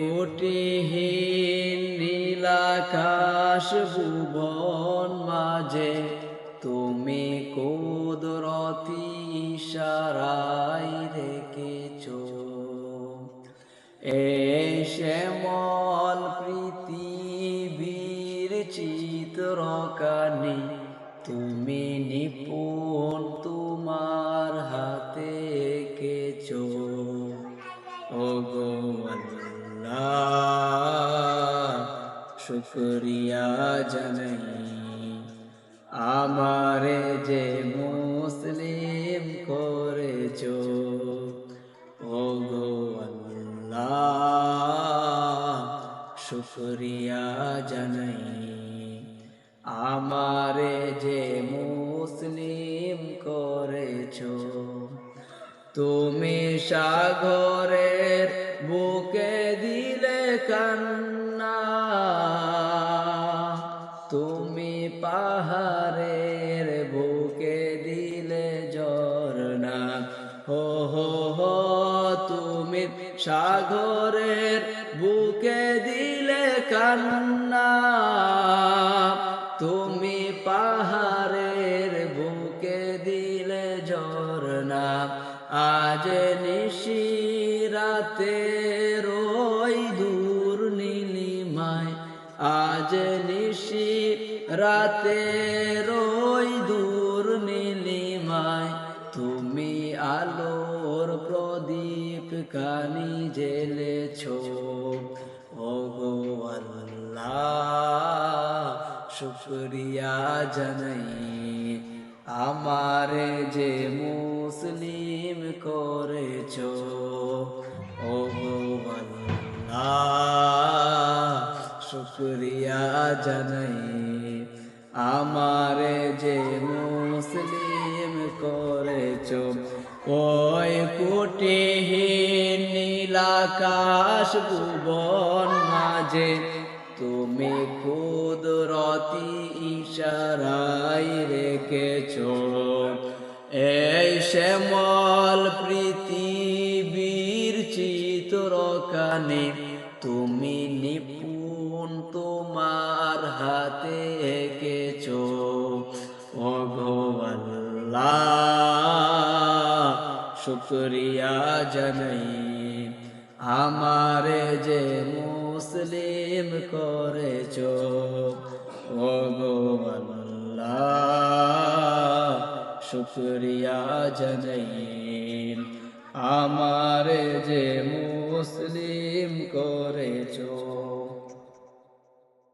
কোটিহীন নীলাকাশ ভুবন মাঝে, তুমি কুদরতি ইশারাই রেখেছ। এই শ্যামল পৃথিবীর চিত্রকানি, তুমি নিপুণ তোমার হাতে এঁকেছো। ও গো শুক্রিয়া জানাই। আমারে যে মুসলিম করেছ ও শুক্রিয়া জানাই। আমারে যে মুসলিম করেছ, তুমি সাগরের বুকে দিলে কান্না। তুমি পাহাড়ের বুকে দিলে ঝরনা হো হো হো, তুমি সাগরের বুকে দিলে কান্না। তুমি পাহাড়ের বুকে দিলে ঝরনা আজ নিশি রাতে আজ নিশি রাতে রই দূর নীলিমায়। তুমি আলোর প্রদীপ কানি জেলেছ ও গো আল্লাহ, শুক্রিয়া জানাই। আমারে যে মুসলিম করেছ। শুক্রিয়া জানাই। আমারে যে মুসলিম করেছ ওই কুটিহীন নীলাকাশ ভুবন মাঝে, তুমি কুদরতি ইশারাই রেখেছ। এই শ্যামল চিত্রকানে তুমি নিপুণ তোমার হাতে আল্লাহ, শুক্রিয়া জানাই। আমারে যে মুসলিম করেছ আল্লাহ, শুক্রিয়া জানাই। আমারে যে মুসলিম করেছ।